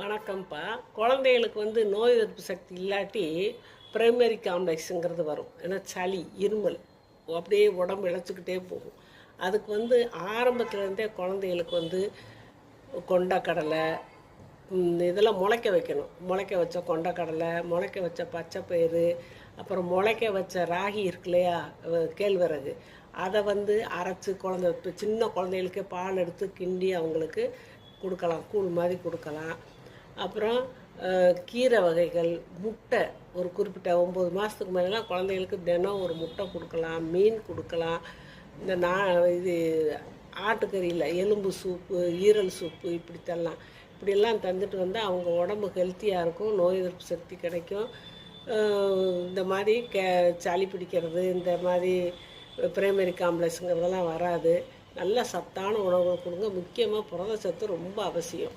வணக்கம்ப்பா. குழந்தைகளுக்கு வந்து நோய் எதிர்ப்பு சக்தி இல்லாட்டி பிரைமரி காம்ப்ளெக்ஸுங்கிறது வரும். ஏன்னா சளி இருமல் அப்படியே உடம்பு இழைச்சிக்கிட்டே போகும். அதுக்கு வந்து ஆரம்பத்துலேருந்தே குழந்தைகளுக்கு வந்து கொண்டக்கடலை இதெல்லாம் முளைக்க வைக்கணும். முளைக்க வச்ச கொண்டக்கடலை முளைக்க வச்ச பச்சைப்பயிறு அப்புறம் முளைக்க வச்ச ராகி இருக்கு இல்லையா கேழ்வரகு. அதை வந்து அரைச்சி குழந்தை இப்போ சின்ன குழந்தைகளுக்கு பால் எடுத்து கிண்டி அவங்களுக்கு கொடுக்கலாம். கூழ் மாதிரி கொடுக்கலாம். அப்புறம் கீரை வகைகள் முட்டை ஒரு குறிப்பிட்ட ஒம்பது மாதத்துக்கு மேலாம் குழந்தைகளுக்கு தினம் ஒரு முட்டை கொடுக்கலாம் மீன் கொடுக்கலாம். இந்த நா இது ஆட்டுக்கறியில் எலும்பு சூப்பு ஈரல் சூப்பு இப்படி தரலாம். இப்படியெல்லாம் தந்துட்டு வந்தால் அவங்க உடம்பு ஹெல்த்தியாக இருக்கும் நோய் எதிர்ப்பு சக்தி கிடைக்கும். இந்த மாதிரி கே சளி பிடிக்கிறது இந்த மாதிரி பிரைமரி காம்ப்ளெக்ஸுங்கிறதெல்லாம் வராது. நல்ல சத்தான உணவுகள் கொடுங்க. முக்கியமாக புரத சத்து ரொம்ப அவசியம்.